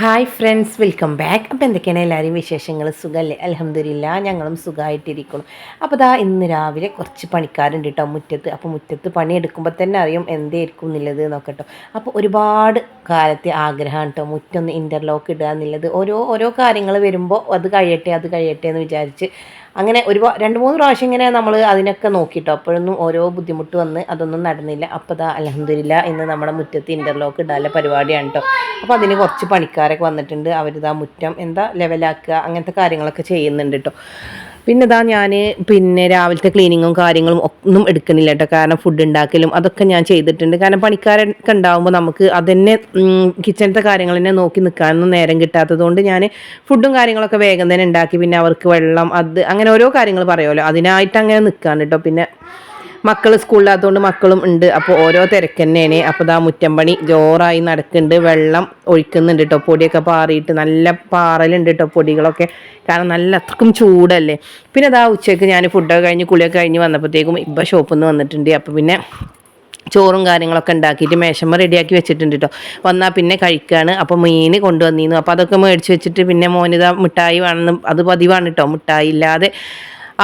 Hi friends welcome back അപ്പോൾ എന്തൊക്കെയാണ് എല്ലാവരും വിശേഷങ്ങൾ? സുഖമല്ലേ അലഹമില്ല ഞങ്ങളും സുഖമായിട്ടിരിക്കണം അപ്പോൾ ദാ ഇന്ന് രാവിലെ കുറച്ച് പണിക്കാരുണ്ട് കേട്ടോ മുറ്റത്ത്. അപ്പോൾ മുറ്റത്ത് പണിയെടുക്കുമ്പോൾ തന്നെ അറിയും എന്തായിരിക്കും എന്നുള്ളത് നോക്കട്ടോ. അപ്പോൾ ഒരുപാട് കാലത്തെ ആഗ്രഹമാണ് കേട്ടോ മുറ്റൊന്ന് ഇന്റർലോക്ക് ഇടുക എന്നുള്ളത്. ഓരോ ഓരോ കാര്യങ്ങൾ വരുമ്പോൾ അത് കഴിയട്ടെ അത് കഴിയട്ടെ എന്ന് വിചാരിച്ച് അങ്ങനെ ഒരു രണ്ട് മൂന്ന് പ്രാവശ്യം ഇങ്ങനെ നമ്മൾ അതിനൊക്കെ നോക്കിയിട്ടോ അപ്പോഴൊന്നും ഓരോ ബുദ്ധിമുട്ട് വന്ന് അതൊന്നും നടന്നില്ല. അപ്പോൾ ദാ അലഹമില്ല ഇന്ന് നമ്മുടെ മുറ്റത്ത് ഇന്റർലോക്ക് ഇടാനുള്ള പരിപാടിയാണ് കേട്ടോ അപ്പോൾ അതിന് കുറച്ച് പണിക്കാരൊക്കെ വന്നിട്ടുണ്ട്. അവരിതാ മുറ്റം എന്താ ലെവലാക്കുക അങ്ങനത്തെ കാര്യങ്ങളൊക്കെ ചെയ്യുന്നുണ്ട് കേട്ടോ പിന്നെ ഇതാ ഞാൻ പിന്നെ രാവിലത്തെ ക്ലീനിങ്ങും കാര്യങ്ങളും ഒന്നും എടുക്കുന്നില്ല കേട്ടോ കാരണം ഫുഡ് ഉണ്ടാക്കലും അതൊക്കെ ഞാൻ ചെയ്തിട്ടുണ്ട്. കാരണം പണിക്കാരൊക്കെ ഉണ്ടാകുമ്പോൾ നമുക്ക് അതന്നെ കിച്ചണത്തെ കാര്യങ്ങൾ തന്നെ നോക്കി നിൽക്കാനൊന്നും നേരം കിട്ടാത്തത് കൊണ്ട് ഞാൻ ഫുഡും കാര്യങ്ങളൊക്കെ വേഗം തന്നെ ഉണ്ടാക്കി പിന്നെ അവർക്ക് വെള്ളം അത് അങ്ങനെ ഓരോ കാര്യങ്ങൾ പറയുമല്ലോ അതിനായിട്ട് അങ്ങനെ നിൽക്കാൻ കേട്ടോ പിന്നെ മക്കൾ സ്കൂളിലാത്തതുകൊണ്ട് മക്കളും ഉണ്ട്. അപ്പോൾ ഓരോ തിരക്ക് അപ്പോൾ ഇതാ മുറ്റം പണി ജോറായി നടക്കുന്നുണ്ട് വെള്ളം ഒഴിക്കുന്നുണ്ട് കേട്ടോ പൊടിയൊക്കെ പാറിയിട്ട് നല്ല പാറലുണ്ട് കേട്ടോ പൊടികളൊക്കെ. കാരണം നല്ല അത്രക്കും ചൂടല്ലേ. പിന്നെ അതാ ഉച്ചയ്ക്ക് ഞാൻ ഫുഡൊക്കെ കഴിഞ്ഞ് കുളിയൊക്കെ കഴിഞ്ഞ് വന്നപ്പോഴത്തേക്കും ഇപ്പം ഷോപ്പിൽ നിന്ന് വന്നിട്ടുണ്ട്. അപ്പോൾ പിന്നെ ചോറും കാര്യങ്ങളൊക്കെ ഉണ്ടാക്കിയിട്ട് മേശമ്മ റെഡിയാക്കി വെച്ചിട്ടുണ്ട് കേട്ടോ വന്നാൽ പിന്നെ കഴിക്കുകയാണ് അപ്പോൾ മീൻ കൊണ്ടുവന്നിരുന്നു അപ്പോൾ അതൊക്കെ മേടിച്ച് വെച്ചിട്ട് പിന്നെ മോനിത മിഠായി വേണമെന്ന് അത് പതിവാണ് കേട്ടോ മിഠായി ഇല്ലാതെ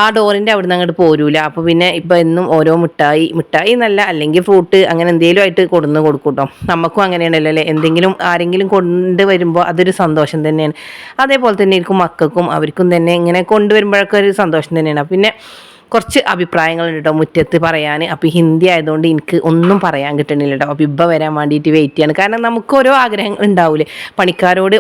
ആ ഡോറിന്റെ അവിടെ നിന്ന് അങ്ങോട്ട് പോരൂല. അപ്പോൾ പിന്നെ ഇപ്പോൾ എന്നും ഓരോ മിഠായി മിഠായി എന്നല്ല അല്ലെങ്കിൽ ഫ്രൂട്ട് അങ്ങനെ എന്തെങ്കിലും ആയിട്ട് കൊടുന്ന് കൊടുക്കും കേട്ടോ നമുക്കും അങ്ങനെയാണല്ലോ അല്ലേ? എന്തെങ്കിലും ആരെങ്കിലും കൊണ്ടുവരുമ്പോൾ അതൊരു സന്തോഷം തന്നെയാണ്. അതേപോലെ തന്നെ ആയിരിക്കും മക്കൾക്കും അവർക്കും തന്നെ ഇങ്ങനെ കൊണ്ടുവരുമ്പോഴൊക്കെ ഒരു സന്തോഷം തന്നെയാണ്. പിന്നെ കുറച്ച് അഭിപ്രായങ്ങളുണ്ട് കേട്ടോ മുറ്റത്ത് പറയാൻ അപ്പോൾ ഹിന്ദി ആയതുകൊണ്ട് എനിക്ക് ഒന്നും പറയാൻ കിട്ടണില്ല കേട്ടോ അപ്പോൾ ഇബ്ബ വരാൻ വേണ്ടിയിട്ട് വെയിറ്റ് ചെയ്യാണ്. കാരണം നമുക്ക് ഓരോ ആഗ്രഹങ്ങൾ ഉണ്ടാവില്ലേ പണിക്കാരോട്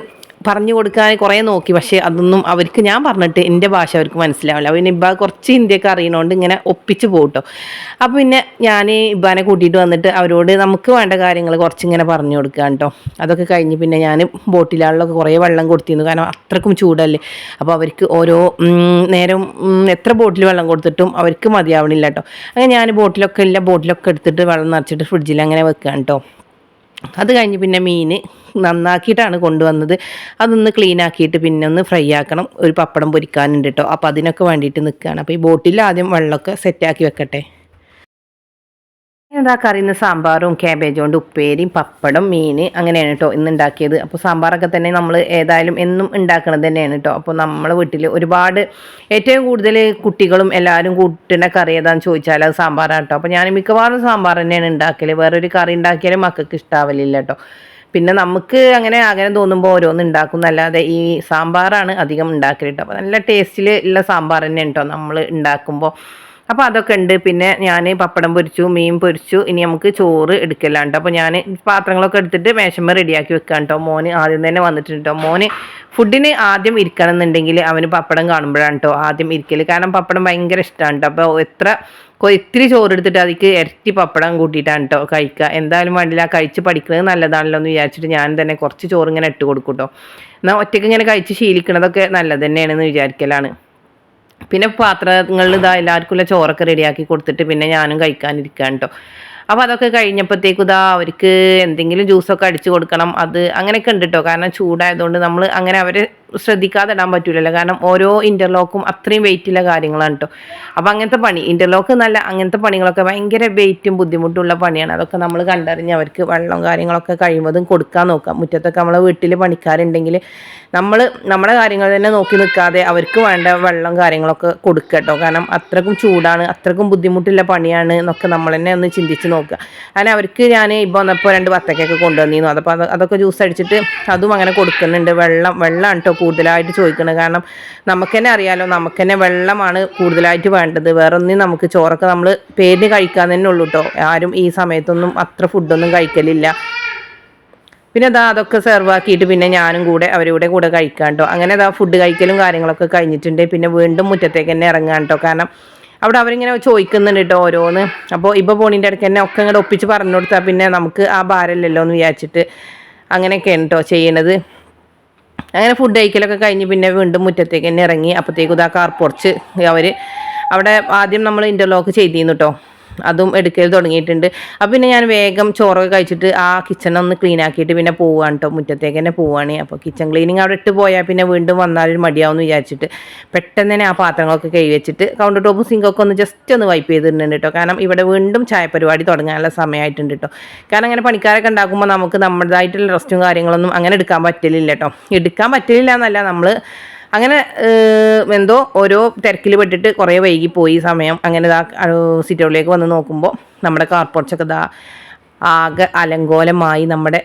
പറഞ്ഞു കൊടുക്കാൻ കുറേ നോക്കി. പക്ഷേ അതൊന്നും അവർക്ക് ഞാൻ പറഞ്ഞിട്ട് എന്റെ ഭാഷ അവർക്ക് മനസ്സിലാവില്ല. പിന്നെ ഇബ്ബ കുറച്ച് ഹിന്ദിയൊക്കെ അറിയണോണ്ട് ഇങ്ങനെ ഒപ്പിച്ച് പോകട്ടോ അപ്പോൾ പിന്നെ ഞാൻ ഇബ്ബാനെ കൂട്ടിയിട്ട് വന്നിട്ട് അവരോട് നമുക്ക് വേണ്ട കാര്യങ്ങൾ കുറച്ചിങ്ങനെ പറഞ്ഞു കൊടുക്കുക കേട്ടോ അതൊക്കെ കഴിഞ്ഞ് പിന്നെ ഞാൻ ബോട്ടിലാളിലൊക്കെ കുറേ വെള്ളം കൊടുത്തിരുന്നു. കാരണം അത്രക്കും ചൂടല്ലേ. അപ്പോൾ അവർക്ക് ഓരോ നേരം എത്ര ബോട്ടിൽ വെള്ളം കൊടുത്തിട്ടും അവർക്ക് മതിയാവണില്ല കേട്ടോ അങ്ങനെ ഞാൻ ബോട്ടിലൊക്കെ ഇല്ല. ബോട്ടിലൊക്കെ എടുത്തിട്ട് വെള്ളം നിറച്ചിട്ട് ഫ്രിഡ്ജിൽ അങ്ങനെ വെക്കുക കേട്ടോ അത് കഴിഞ്ഞ് പിന്നെ മീൻ നന്നാക്കിയിട്ടാണ് കൊണ്ടുവന്നത്. അതൊന്ന് ക്ലീൻ ആക്കിയിട്ട് പിന്നെ ഒന്ന് ഫ്രൈ ആക്കണം. ഒരു പപ്പടം പൊരിക്കാനുണ്ട് കേട്ടോ അപ്പോൾ അതിനൊക്കെ വേണ്ടിയിട്ട് നിൽക്കുകയാണ് അപ്പോൾ ഈ ബോട്ടിൽ ആദ്യം വെള്ളമൊക്കെ സെറ്റാക്കി വെക്കട്ടെ. ഇന്ന് സാമ്പാറും ക്യാബേജ് കൊണ്ട് ഉപ്പേരിയും പപ്പടം മീൻ അങ്ങനെയാണ് കേട്ടോ ഇന്ന് ഉണ്ടാക്കിയത് അപ്പോൾ സാമ്പാറൊക്കെ തന്നെ നമ്മൾ ഏതായാലും എന്നും ഉണ്ടാക്കുന്നത് തന്നെയാണ് കേട്ടോ അപ്പോൾ നമ്മളെ വീട്ടിൽ ഒരുപാട് ഏറ്റവും കൂടുതൽ കുട്ടികളും എല്ലാവരും കൂട്ടുന്ന കറി ഏതാണെന്ന് ചോദിച്ചാൽ അത് സാമ്പാറാണ് കേട്ടോ അപ്പോൾ ഞാൻ മിക്കവാറും സാമ്പാർ തന്നെയാണ് ഉണ്ടാക്കൽ വേറൊരു കറി ഉണ്ടാക്കിയാലും മക്കൾക്ക് ഇഷ്ടാവലില്ല കേട്ടോ പിന്നെ നമുക്ക് അങ്ങനെ അങ്ങനെ തോന്നുമ്പോൾ ഓരോന്ന് ഉണ്ടാക്കും എന്നല്ലാതെ ഈ സാമ്പാറാണ് അധികം ഉണ്ടാക്കൽ കേട്ടോ അപ്പോൾ നല്ല ടേസ്റ്റിൽ ഉള്ള സാമ്പാർ തന്നെയാണ് കേട്ടോ നമ്മൾ ഉണ്ടാക്കുമ്പോൾ അപ്പോൾ അതൊക്കെ ഉണ്ട്. പിന്നെ ഞാൻ പപ്പടം പൊരിച്ചു മീൻ പൊരിച്ചു ഇനി നമുക്ക് ചോറ് എടുക്കലാണ്ട് അപ്പോൾ ഞാൻ പാത്രങ്ങളൊക്കെ എടുത്തിട്ട് മേശമ്മ റെഡിയാക്കി വെക്കാം കേട്ടോ മോന് ആദ്യം തന്നെ വന്നിട്ടുണ്ട് മോന് ഫുഡിന് ആദ്യം ഇരിക്കണം എന്നുണ്ടെങ്കിൽ അവന് പപ്പടം കാണുമ്പോഴാണ് കേട്ടോ ആദ്യം ഇരിക്കൽ കാരണം പപ്പടം ഭയങ്കര ഇഷ്ടമാണ് കേട്ടോ അപ്പോൾ എത്ര ഇത്തിരി ചോറ് എടുത്തിട്ട് അതിക്ക് ഇരട്ടി പപ്പടം കൂട്ടിയിട്ടാണ് കേട്ടോ കഴിക്കുക. എന്തായാലും വേണ്ടില്ല കഴിച്ച് പഠിക്കുന്നത് നല്ലതാണല്ലോ എന്ന് വിചാരിച്ചിട്ട് ഞാൻ തന്നെ കുറച്ച് ചോറ് ഇങ്ങനെ ഇട്ട് കൊടുക്കും കേട്ടോ എന്നാൽ ഒറ്റയ്ക്ക് ഇങ്ങനെ കഴിച്ച് ശീലിക്കണതൊക്കെ നല്ലത് തന്നെയാണെന്ന് വിചാരിക്കലാണ്. പിന്നെ പാത്രങ്ങളിൽ ഇതാ എല്ലാവർക്കും ചോറൊക്കെ റെഡിയാക്കി കൊടുത്തിട്ട് പിന്നെ ഞാനും കഴിക്കാനിരിക്കാൻ കേട്ടോ അപ്പോൾ അതൊക്കെ കഴിഞ്ഞപ്പോഴത്തേക്കും ഇതാ അവർക്ക് എന്തെങ്കിലും ജ്യൂസൊക്കെ അടിച്ചു കൊടുക്കണം. അത് അങ്ങനെയൊക്കെ ഉണ്ട് കേട്ടോ കാരണം ചൂടായതുകൊണ്ട് നമ്മൾ അങ്ങനെ അവരെ ശ്രദ്ധിക്കാതെ ഇടാൻ പറ്റൂലല്ലോ. കാരണം ഓരോ ഇന്റർലോക്കും അത്രയും വെയിറ്റുള്ള കാര്യങ്ങളാണ് കേട്ടോ അപ്പോൾ അങ്ങനത്തെ പണി ഇന്റർലോക്ക് നല്ല അങ്ങനത്തെ പണികളൊക്കെ ഭയങ്കര വെയിറ്റും ബുദ്ധിമുട്ടുള്ള പണിയാണ്. അതൊക്കെ നമ്മൾ കണ്ടറിഞ്ഞ് അവർക്ക് വെള്ളം കാര്യങ്ങളൊക്കെ കഴിയുന്നതും കൊടുക്കാൻ നോക്കാം. മുറ്റത്തൊക്കെ നമ്മളെ വീട്ടിൽ പണിക്കാരുണ്ടെങ്കിൽ നമ്മൾ നമ്മുടെ കാര്യങ്ങൾ തന്നെ നോക്കി നിൽക്കാതെ അവർക്ക് വേണ്ട വെള്ളം കാര്യങ്ങളൊക്കെ കൊടുക്കുക കേട്ടോ കാരണം അത്രക്കും ചൂടാണ് അത്രക്കും ബുദ്ധിമുട്ടുള്ള പണിയാണ് എന്നൊക്കെ നമ്മൾ തന്നെ ഒന്ന് ചിന്തിച്ച് നോക്കുക. അങ്ങനെ അവർക്ക് ഞാൻ ഇപ്പോൾ വന്നപ്പോൾ രണ്ട് വത്തക്കൊക്കെ കൊണ്ടുവന്നിരുന്നു. അതപ്പോൾ അത് അതൊക്കെ ജ്യൂസ് അടിച്ചിട്ട് അതും അങ്ങനെ കൊടുക്കുന്നുണ്ട്. വെള്ളം വെള്ളമാണ് കേട്ടോ കൂടുതലായിട്ട് ചോദിക്കുന്നത് കാരണം നമുക്ക് തന്നെ അറിയാലോ നമുക്ക് തന്നെ വെള്ളമാണ് കൂടുതലായിട്ട് വേണ്ടത്. വേറെ ഒന്നും നമുക്ക് ചോറൊക്കെ നമ്മൾ പേരിന് കഴിക്കാൻ തന്നെ ഉള്ളൂ കേട്ടോ ആരും ഈ സമയത്തൊന്നും അത്ര ഫുഡൊന്നും കഴിക്കലില്ല. പിന്നെ അതാ അതൊക്കെ സെർവ് ആക്കിയിട്ട് പിന്നെ ഞാനും കൂടെ അവരുടെ കൂടെ കഴിക്കാൻ കേട്ടോ അങ്ങനെ അതാ ഫുഡ് കഴിക്കലും കാര്യങ്ങളൊക്കെ കഴിഞ്ഞിട്ടുണ്ട്. പിന്നെ വീണ്ടും മുറ്റത്തേക്ക് തന്നെ ഇറങ്ങാൻ കേട്ടോ കാരണം അവിടെ അവരിങ്ങനെ ചോദിക്കുന്നുണ്ട് കേട്ടോ ഓരോന്ന്. അപ്പോൾ ഇപ്പോൾ പോണീന്റെ ഇടയ്ക്ക് തന്നെ ഒക്കെ ഇങ്ങോട്ട് ഒപ്പിച്ച് പറഞ്ഞു കൊടുത്താൽ പിന്നെ നമുക്ക് ആ ഭാരമില്ലല്ലോ എന്ന് വിചാരിച്ചിട്ട് അങ്ങനെയൊക്കെയാണ് കേട്ടോ ചെയ്യണത്. അങ്ങനെ ഫുഡ് കഴിക്കലൊക്കെ കഴിഞ്ഞ് പിന്നെ വീണ്ടും മുറ്റത്തേക്ക് തന്നെ ഇറങ്ങി. അപ്പോഴത്തേക്കും ഇതാ കാർ പൊറച്ച് അവർ അവിടെ ആദ്യം നമ്മൾ ഇന്റർലോക്ക് ചെയ്തിരുന്നു കേട്ടോ അതും എടുക്കൽ തുടങ്ങിയിട്ടുണ്ട്. അപ്പോൾ പിന്നെ ഞാൻ വേഗം ചോറൊക്കെ കഴിച്ചിട്ട് ആ കിച്ചൺ ഒന്ന് ക്ലീൻ ആക്കിയിട്ട് പിന്നെ പോവാണ് കേട്ടോ മുറ്റത്തേക്ക് തന്നെ പോവുകയാണ് അപ്പോൾ കിച്ചൺ ക്ലീനിങ് അവിടെ ഇട്ട് പോയാൽ പിന്നെ വീണ്ടും വന്നാലും മടിയാവുമെന്ന് വിചാരിച്ചിട്ട് പെട്ടെന്ന് തന്നെ ആ പാത്രങ്ങളൊക്കെ കഴുകി വെച്ചിട്ട് കൗണ്ടർ ടോപ്പും സിങ്കൊക്കെ ഒന്ന് ജസ്റ്റ് ഒന്ന് വൈപ്പ് ചെയ്തിട്ടുണ്ട് കേട്ടോ കാരണം ഇവിടെ വീണ്ടും ചായ പരിപാടി തുടങ്ങാനുള്ള സമയമായിട്ടുണ്ട് കേട്ടോ കാരണം അങ്ങനെ പണിക്കാരൊക്കെ ഉണ്ടാക്കുമ്പോൾ നമുക്ക് നമ്മുടേതായിട്ടുള്ള റെസ്റ്റും കാര്യങ്ങളൊന്നും അങ്ങനെ എടുക്കാൻ പറ്റലില്ല കേട്ടോ എടുക്കാൻ പറ്റലില്ല എന്നല്ല നമ്മൾ അങ്ങനെ എന്തോ ഓരോ തിരക്കിൽ പെട്ടിട്ട് കുറേ വൈകിപ്പോയി പോയി സമയം. അങ്ങനെ ഇതാ സിറ്റൗളിലേക്ക് വന്ന് നോക്കുമ്പോൾ നമ്മുടെ കാർപോർച്ചൊക്കെ ഇതാ ആകെ അലങ്കോലമായി നമ്മുടെ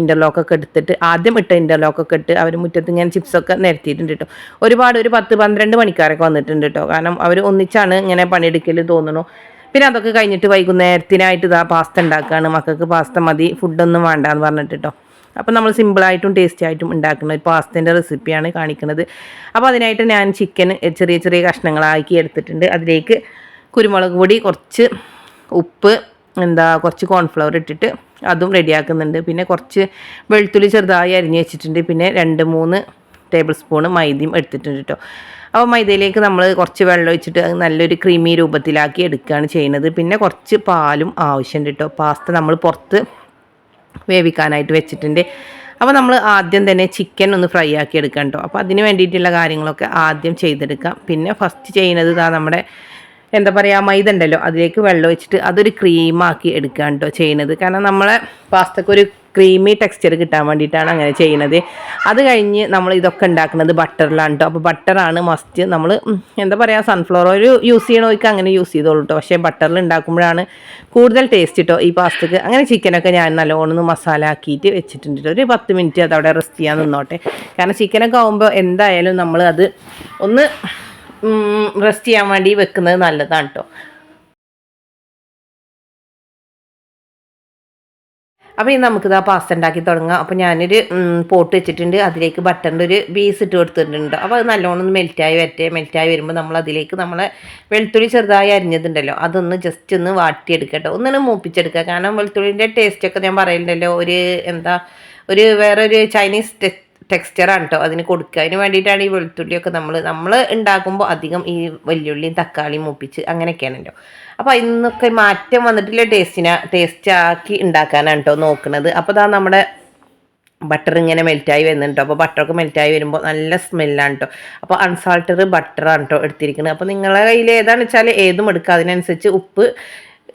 ഇന്റർലോക്കൊക്കെ എടുത്തിട്ട് ആദ്യം ഇട്ട ഇന്റർലോക്കൊക്കെ ഇട്ട് അവർ മുറ്റത്ത് ഇങ്ങനെ ചിപ്സൊക്കെ നിരത്തിയിട്ടുണ്ട് കേട്ടോ ഒരുപാട് ഒരു പത്ത് പന്ത്രണ്ട് മണിക്കാരൊക്കെ വന്നിട്ടുണ്ട് കേട്ടോ കാരണം അവർ ഒന്നിച്ചാണ് ഇങ്ങനെ പണിയെടുക്കൽ തോന്നുന്നു. പിന്നെ അതൊക്കെ കഴിഞ്ഞിട്ട് വൈകുന്നേരത്തിനായിട്ട് ഇതാ പാസ്ത ഉണ്ടാക്കുകയാണ് മക്കൾക്ക് പാസ്ത മതി ഫുഡൊന്നും വേണ്ട എന്ന് പറഞ്ഞിട്ട് കേട്ടോ അപ്പോൾ നമ്മൾ സിമ്പിളായിട്ടും ടേസ്റ്റി ആയിട്ടും ഉണ്ടാക്കുന്ന ഒരു പാസ്തേന്റെ റെസിപ്പിയാണ് കാണിക്കുന്നത്. അപ്പോൾ അതിനായിട്ട് ഞാൻ ചിക്കൻ ചെറിയ ചെറിയ കഷ്ണങ്ങളാക്കി എടുത്തിട്ടുണ്ട്. അതിലേക്ക് കുരുമുളക് പൊടി കുറച്ച് ഉപ്പ് എന്താ കുറച്ച് കോൺഫ്ലവർ ഇട്ടിട്ട് അതും റെഡിയാക്കുന്നുണ്ട് പിന്നെ കുറച്ച് വെളുത്തുള്ളി ചെറുതായി അരിഞ്ഞ് വെച്ചിട്ടുണ്ട്. പിന്നെ രണ്ട് മൂന്ന് ടേബിൾ സ്പൂണ് മൈദയും എടുത്തിട്ടുണ്ട് കേട്ടോ അപ്പോൾ മൈദയിലേക്ക് നമ്മൾ കുറച്ച് വെള്ളം ഒഴിച്ചിട്ട് നല്ലൊരു ക്രീമി രൂപത്തിലാക്കി എടുക്കുകയാണ് ചെയ്യുന്നത്. പിന്നെ കുറച്ച് പാലും ആവശ്യമുണ്ട് കേട്ടോ പാസ്ത നമ്മൾ പുറത്ത് വേവിക്കാനായിട്ട് വെച്ചിട്ടുണ്ട്. അപ്പോൾ നമ്മൾ ആദ്യം തന്നെ ചിക്കൻ ഒന്ന് ഫ്രൈ ആക്കി എടുക്കാം കേട്ടോ അപ്പോൾ അതിന് വേണ്ടിയിട്ടുള്ള കാര്യങ്ങളൊക്കെ ആദ്യം ചെയ്തെടുക്കാം. പിന്നെ ഫസ്റ്റ് ചെയ്യുന്നത് ഇതാ നമ്മുടെ എന്താ പറയുക മൈദ ഉണ്ടല്ലോ അതിലേക്ക് വെള്ളം വെച്ചിട്ട് അതൊരു ക്രീമാക്കി എടുക്കുകയാണ് കേട്ടോ ചെയ്യുന്നത്. കാരണം നമ്മളെ പാസ്തക്ക് ഒരു ക്രീമി ടെക്സ്ചർ കിട്ടാൻ വേണ്ടിയിട്ടാണ് അങ്ങനെ ചെയ്യുന്നത്. അത് കഴിഞ്ഞ് നമ്മൾ ഇതൊക്കെ ഉണ്ടാക്കുന്നത് ബട്ടറിലാണ് കേട്ടോ അപ്പോൾ ബട്ടറാണ് മസ്റ്റ് നമ്മൾ എന്താ പറയുക സൺഫ്ലവർ ഓയിൽ യൂസ് ചെയ്യണവർക്ക് അങ്ങനെ യൂസ് ചെയ്തോളൂ കേട്ടോ പക്ഷേ ബട്ടറിൽ ഉണ്ടാക്കുമ്പോഴാണ് കൂടുതൽ ടേസ്റ്റ് കേട്ടോ ഈ പാസ്തക്ക് അങ്ങനെ ചിക്കനൊക്കെ ഞാൻ നല്ലോണം മസാല ആക്കിയിട്ട് വെച്ചിട്ടുണ്ട് ഒരു പത്ത് മിനിറ്റ് അതവിടെ റെസ്റ്റ് ചെയ്യാൻ നിന്നോട്ടെ. കാരണം ചിക്കനൊക്കെ ആകുമ്പോൾ എന്തായാലും നമ്മൾ അത് ഒന്ന് റെസ്റ്റ് ചെയ്യാൻ വേണ്ടി വെക്കുന്നത് നല്ലതാണ് കേട്ടോ അപ്പോൾ ഇനി നമുക്കിത് ആ പാസ്ത ഉണ്ടാക്കി തുടങ്ങാം. അപ്പോൾ ഞാനൊരു പോട്ട് വെച്ചിട്ടുണ്ട്. അതിലേക്ക് ബട്ടറിന്റെ ഒരു ബീസ് ഇട്ട് കൊടുത്തിട്ടുണ്ട് അപ്പോൾ അത് നല്ലോണം മെൽറ്റായി വരട്ടെ. മെൽറ്റായി വരുമ്പോൾ നമ്മൾ അതിലേക്ക് നമ്മളെ വെളുത്തുള്ളി ചെറുതായി അരിഞ്ഞതുണ്ടല്ലോ അതൊന്ന് ജസ്റ്റ് ഒന്ന് വാട്ടിയെടുക്കട്ടോ. ഒന്നിനും മൂപ്പിച്ചെടുക്കുക. കാരണം വെളുത്തുള്ളിന്റെ ടേസ്റ്റൊക്കെ ഞാൻ പറയുന്നുണ്ടല്ലോ ഒരു എന്താ ഒരു വേറൊരു ചൈനീസ് ടെക്സ്ചറാണ് കേട്ടോ അതിന് കൊടുക്കുക. അതിന് വേണ്ടിയിട്ടാണ് ഈ വെളുത്തുള്ളിയൊക്കെ നമ്മൾ നമ്മൾ ഉണ്ടാക്കുമ്പോൾ അധികം ഈ വലിയുള്ളിയും തക്കാളിയും മൂപ്പിച്ച് അങ്ങനെയൊക്കെയാണല്ലോ. അപ്പോൾ ഇന്നൊക്കെ മാറ്റം വന്നിട്ടില്ല ടേസ്റ്റ് ആക്കി ഉണ്ടാക്കാനാണ് കേട്ടോ നോക്കുന്നത് അപ്പോൾ ഇതാ നമ്മുടെ ബട്ടർ ഇങ്ങനെ മെൽറ്റായി വരുന്നുണ്ട് അപ്പോൾ ബട്ടറൊക്കെ മെൽറ്റായി വരുമ്പോൾ നല്ല സ്മെല്ലാണ് കേട്ടോ അപ്പോൾ അൺസാൾട്ടഡ് ബട്ടറാണ് കേട്ടോ എടുത്തിരിക്കുന്നത് അപ്പോൾ നിങ്ങളുടെ കയ്യിൽ ഏതാണെന്ന് വെച്ചാൽ ഏതും എടുക്കുക. അതിനനുസരിച്ച് ഉപ്പ്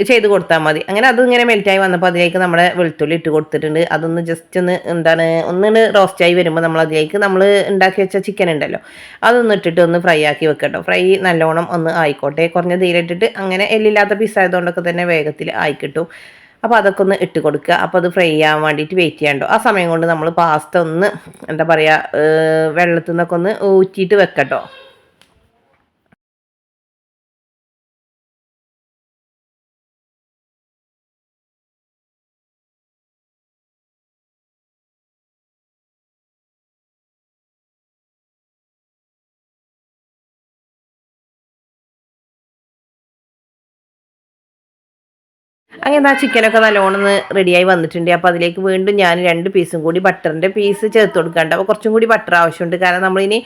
ചെയ്ത് കൊടുത്താൽ മതി. അങ്ങനെ അത് ഇങ്ങനെ മെൽറ്റായി വന്നപ്പോൾ അതിലേക്ക് നമ്മുടെ വെളുത്തുള്ളി ഇട്ട് കൊടുത്തിട്ടുണ്ട്. അതൊന്ന് ജസ്റ്റ് ഒന്ന് എന്താണ് ഒന്ന് റോസ്റ്റായി വരുമ്പോൾ നമ്മൾ അതിലേക്ക് നമ്മൾ ഉണ്ടാക്കി വെച്ച ചിക്കൻ ഉണ്ടല്ലോ അതൊന്ന് ഇട്ടിട്ട് ഒന്ന് ഫ്രൈ ആക്കി വെക്കട്ടോ. ഫ്രൈ നല്ലോണം ഒന്ന് ആയിക്കോട്ടെ. കുറഞ്ഞ തീരിട്ടിട്ട് അങ്ങനെ എല്ലില്ലാത്ത പീസായതുകൊണ്ടൊക്കെ തന്നെ വേഗത്തിൽ ആയിക്കിട്ടും അപ്പോൾ അതൊക്കെ ഒന്ന് ഇട്ട് കൊടുക്കുക. അപ്പോൾ അത് ഫ്രൈ ചെയ്യാൻ വേണ്ടിയിട്ട് വെയിറ്റ് ചെയ്യാണ്ടോ. ആ സമയം കൊണ്ട് നമ്മൾ പാസ്ത ഒന്ന് എന്താ പറയുക വെള്ളത്തിൽ നിന്നൊക്കെ ഒന്ന് ഊറ്റിയിട്ട് വെക്കട്ടോ. അങ്ങനെ ആ ചിക്കനൊക്കെ നല്ലോണം റെഡിയായി വന്നിട്ടുണ്ട്. അപ്പോൾ അതിലേക്ക് വീണ്ടും ഞാൻ രണ്ട് പീസും കൂടി ബട്ടറിന്റെ പീസ് ചേർത്ത് കൊടുക്കാണ്ട്. അപ്പോൾ കുറച്ചും കൂടി ബട്ടർ ആവശ്യമുണ്ട്. കാരണം നമ്മളിനി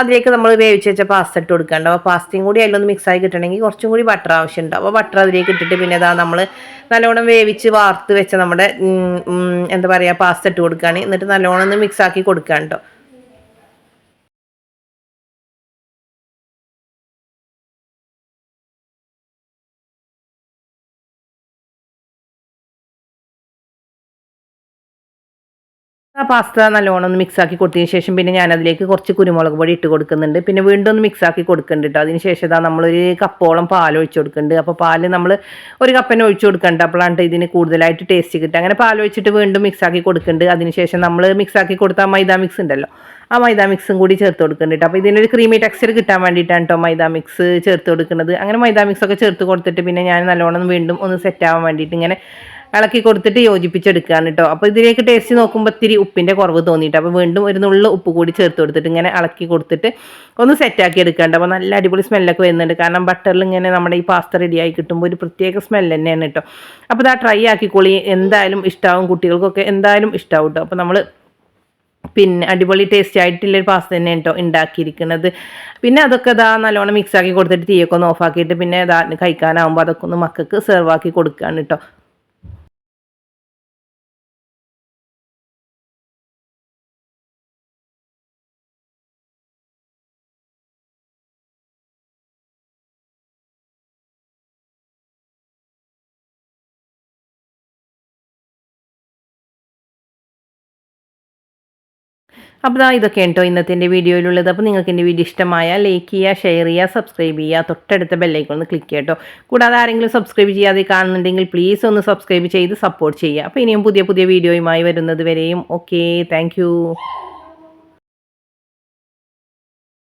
അതിലേക്ക് നമ്മൾ വേവിച്ച് വെച്ച പാസ്ത ഇട്ട് കൊടുക്കാണ്ട്. അപ്പോൾ പാസ്തയും കൂടി അതിലൊന്ന് മിക്സായി കിട്ടണമെങ്കിൽ കുറച്ചും കൂടി ബട്ടർ ആവശ്യമുണ്ട്. അപ്പോൾ ബട്ടർ അതിലേക്ക് ഇട്ടിട്ട് പിന്നെ അതാ നമ്മൾ നല്ലോണം വേവിച്ച് വാർത്ത് വെച്ച നമ്മുടെ എന്താ പറയാ പാസ്ത ഇട്ട് കൊടുക്കുകയാണ് എന്നിട്ട് നല്ലോണം ഒന്ന് മിക്സാക്കി കൊടുക്കാണ്ടോ ആ പാസ്ത നല്ലോണം ഒന്ന് മിക്സ് ആക്കി കൊടുത്തതിന് ശേഷം പിന്നെ ഞാൻ അതിലേക്ക് കുറച്ച് കുരുമുളക് പൊടി ഇട്ട് കൊടുക്കുന്നുണ്ട്. പിന്നെ വീണ്ടും ഒന്ന് മിക്സ് ആക്കി കൊടുക്കുന്നുണ്ട് അതിന് ശേഷം ഇതാ നമ്മളൊരു കപ്പോളം പാൽ ഒഴിച്ച് കൊടുക്കുന്നുണ്ട് അപ്പോൾ പാൽ നമ്മൾ ഒരു കപ്പനെ ഒഴിച്ച് കൊടുക്കുന്നുണ്ട് അപ്പോഴാണ് ഇതിന് കൂടുതലായിട്ട് ടേസ്റ്റ് കിട്ടുക. അങ്ങനെ പാൽ ഒഴിച്ചിട്ട് വീണ്ടും മിക്സ് ആക്കി കൊടുക്കുന്നുണ്ട് അതിന് ശേഷം നമ്മൾ മിക്സ് ആക്കി കൊടുത്ത മൈദ മിക്സ് ഉണ്ടല്ലോ. ആ മൈദ മിക്സും കൂടി ചേർത്ത് കൊടുക്കുന്നുണ്ട് അപ്പോൾ ഇതിനൊരു ക്രീമി ടെക്സ്ചർ കിട്ടാൻ വേണ്ടിയിട്ടാണ് കേട്ടോ മൈദ മിക്സ് ചേർത്ത് കൊടുക്കുന്നത്. അങ്ങനെ മൈദ മിക്സ് ഒക്കെ ചേർത്ത് കൊടുത്തിട്ട് പിന്നെ ഞാൻ നല്ലോണം വീണ്ടും ഒന്ന് സെറ്റ് ആവാൻ വേണ്ടിയിട്ട് ഇങ്ങനെ ഇളക്കി കൊടുത്തിട്ട് യോജിപ്പിച്ചെടുക്കുകയാണ് കേട്ടോ. അപ്പോൾ ഇതിലേക്ക് ടേസ്റ്റ് നോക്കുമ്പോൾ ഇത്തിരി ഉപ്പിന്റെ കുറവ് തോന്നിയിട്ട് അപ്പോൾ വീണ്ടും ഒരു നുള്ള ഉപ്പ് കൂടി ചേർത്ത് കൊടുത്തിട്ട് ഇങ്ങനെ ഇളക്കി കൊടുത്തിട്ട് ഒന്ന് സെറ്റാക്കി എടുക്കേണ്ട. അപ്പോൾ നല്ല അടിപൊളി സ്മെല്ലൊക്കെ വരുന്നുണ്ട്. കാരണം ബട്ടറിൽ ഇങ്ങനെ നമ്മുടെ ഈ പാസ്ത റെഡിയായി കിട്ടുമ്പോൾ ഒരു പ്രത്യേക സ്മെല്ല് തന്നെയാണ് കേട്ടോ. അപ്പോൾ ഇതാ ട്രൈ ആക്കിക്കോളി. എന്തായാലും ഇഷ്ടാവും. കുട്ടികൾക്കൊക്കെ എന്തായാലും ഇഷ്ടമാവും കേട്ടോ. അപ്പോൾ നമ്മൾ പിന്നെ അടിപൊളി ടേസ്റ്റ് ആയിട്ടുള്ളൊരു പാസ്ത തന്നെയാണ് കേട്ടോ ഉണ്ടാക്കിയിരിക്കുന്നത് പിന്നെ അതൊക്കെ ഇതാ നല്ലോണം മിക്സ് ആക്കി കൊടുത്തിട്ട് തീയൊക്കെ ഒന്ന് ഓഫാക്കിയിട്ട് പിന്നെ ഇതാ കഴിക്കാനാവുമ്പോൾ അതൊക്കെ ഒന്ന് മക്കൾക്ക് സെർവ് ആക്കി കൊടുക്കുകയാണ് കേട്ടോ. അപ്പോൾ ഇതൊക്കെ കേട്ടോ ഇന്നത്തെ എന്റെ വീഡിയോയിലുള്ളത്. അപ്പോൾ നിങ്ങൾക്ക് എന്റെ വീഡിയോ ഇഷ്ടമായ ലൈക്ക് ചെയ്യുക ഷെയർ ചെയ്യുക സബ്സ്ക്രൈബ് ചെയ്യുക. തൊട്ടടുത്ത ബെല്ലൈക്കൺ ഒന്ന് ക്ലിക്ക് ചെയ്യട്ടോ. കൂടാതെ ആരെങ്കിലും സബ്സ്ക്രൈബ് ചെയ്യാതെ കാണുന്നുണ്ടെങ്കിൽ പ്ലീസ് ഒന്ന് സബ്സ്ക്രൈബ് ചെയ്ത് സപ്പോർട്ട് ചെയ്യുക. അപ്പോൾ ഇനിയും പുതിയ പുതിയ വീഡിയോയുമായി വരുന്നത് വരെയും. Okay thank